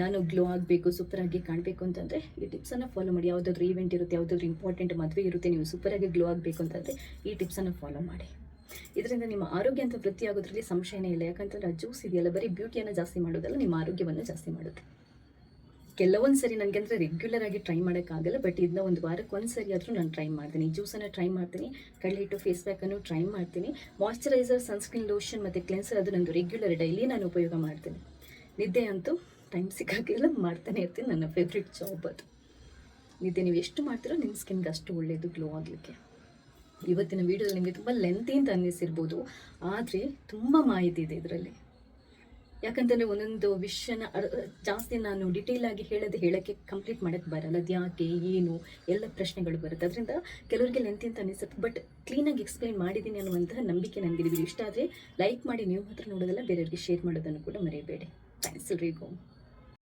A: ನಾನು ಗ್ಲೋ ಆಗಬೇಕು ಸೂಪರಾಗಿ ಕಾಣಬೇಕು ಅಂತಂದರೆ ಈ ಟಿಪ್ಸನ್ನು ಫಾಲೋ ಮಾಡಿ. ಯಾವುದಾದ್ರೂ ಈವೆಂಟ್ ಇರುತ್ತೆ, ಯಾವುದಾದ್ರೂ ಇಂಪಾರ್ಟೆಂಟ್ ಮದುವೆ ಇರುತ್ತೆ, ನೀವು ಸೂಪರಾಗಿ ಗ್ಲೋ ಆಗಬೇಕು ಅಂತಂದರೆ ಈ ಟಿಪ್ಸನ್ನು ಫಾಲೋ ಮಾಡಿ. ಇದರಿಂದ ನಿಮ್ಮ ಆರೋಗ್ಯ ಅಂತ ವೃತ್ತಿ ಆಗೋದ್ರಲ್ಲಿ ಸಂಶಯನೇ ಇಲ್ಲ. ಯಾಕಂತಂದ್ರೆ ಆ ಜ್ಯೂಸ್ ಇದೆಯಲ್ಲ, ಬರೀ ಬ್ಯೂಟಿಯನ್ನು ಜಾಸ್ತಿ ಮಾಡೋದಲ್ಲ, ನಿಮ್ಮ ಆರೋಗ್ಯವನ್ನು ಜಾಸ್ತಿ ಮಾಡುತ್ತೆ. ಕೆಲವೊಂದು ಸರಿ ನನಗೆ ಅಂದರೆ ರೆಗ್ಯುಲರ್ ಆಗಿ ಟ್ರೈ ಮಾಡೋಕ್ಕಾಗಲ್ಲ ಬಟ್ ಇದನ್ನ ಒಂದು ವಾರಕ್ಕೆ ಒಂದು ಸರಿ ಆದರೂ ನಾನು ಟ್ರೈ ಮಾಡ್ತೀನಿ. ಜ್ಯೂಸನ್ನು ಟ್ರೈ ಮಾಡ್ತೀನಿ ಕಳ್ಳಿಟ್ಟು ಫೇಸ್ ಪ್ಯಾಕನ್ನು ಟ್ರೈ ಮಾಡ್ತೀನಿ. ಮಾಯಶ್ಚರೈಸರ್ ಸನ್ಸ್ಕ್ರೀನ್ ಲೋಷನ್ ಮತ್ತು ಕ್ಲೆನ್ಸರ್ ಅದು ನಂದು ರೆಗ್ಯುಲರ್ ಡೈಲಿ ನಾನು ಉಪಯೋಗ ಮಾಡ್ತೀನಿ. ನಿದ್ದೆ ಅಂತೂ ಟೈಮ್ ಸಿಕ್ಕಾಗೆಲ್ಲ ಮಾಡ್ತಾನೆ ಇರ್ತೀನಿ. ನನ್ನ ಫೇವ್ರೆಟ್ ಜಾಬ್ ಅದು. ನಿದ್ದೆ ನೀವು ಎಷ್ಟು ಮಾಡ್ತೀರೋ, ನಿಮ್ಮ ಸ್ಕಿನ್ಗೆ ಅಷ್ಟು ಒಳ್ಳೆಯದು ಗ್ಲೋ ಆಗಲಿಕ್ಕೆ. ಇವತ್ತಿನ ವೀಡಿಯೋದಲ್ಲಿ ನಿಮಗೆ ತುಂಬ ಲೆಂತಿ ಅಂತ ಅನ್ನಿಸಿರ್ಬೋದು, ಆದರೆ ತುಂಬ ಮಾಹಿತಿ ಇದೆ ಇದರಲ್ಲಿ. ಯಾಕಂತಂದರೆ ಒಂದೊಂದು ವಿಷಯನ ಜಾಸ್ತಿ ನಾನು ಡಿಟೇಲ್ ಆಗಿ ಹೇಳೋದು ಹೇಳೋಕ್ಕೆ ಕಂಪ್ಲೀಟ್ ಮಾಡೋಕ್ಕೆ ಬರಲ್ಲ, ಅದು ಯಾಕೆ, ಏನು, ಎಲ್ಲ ಪ್ರಶ್ನೆಗಳು ಬರುತ್ತೆ. ಅದರಿಂದ ಕೆಲವರಿಗೆ ಲೆಂತಿ ಅಂತ ಅನಿಸುತ್ತೆ ಬಟ್ ಕ್ಲೀನಾಗಿ ಎಕ್ಸ್ಪ್ಲೈನ್ ಮಾಡಿದ್ದೀನಿ ಅನ್ನುವಂತಹ ನಂಬಿಕೆ ನನಗಿದೆ ಇಷ್ಟ ಆದರೆ ಲೈಕ್ ಮಾಡಿ, ನೀವು ಮಾತ್ರ ನೋಡೋದಲ್ಲ, ಬೇರೆಯವ್ರಿಗೆ ಶೇರ್ ಮಾಡೋದನ್ನು ಕೂಡ ಮರೆಯಬೇಡಿ ಥ್ಯಾಂಕ್ಸ್ ಎಲ್ರಿಗೂ.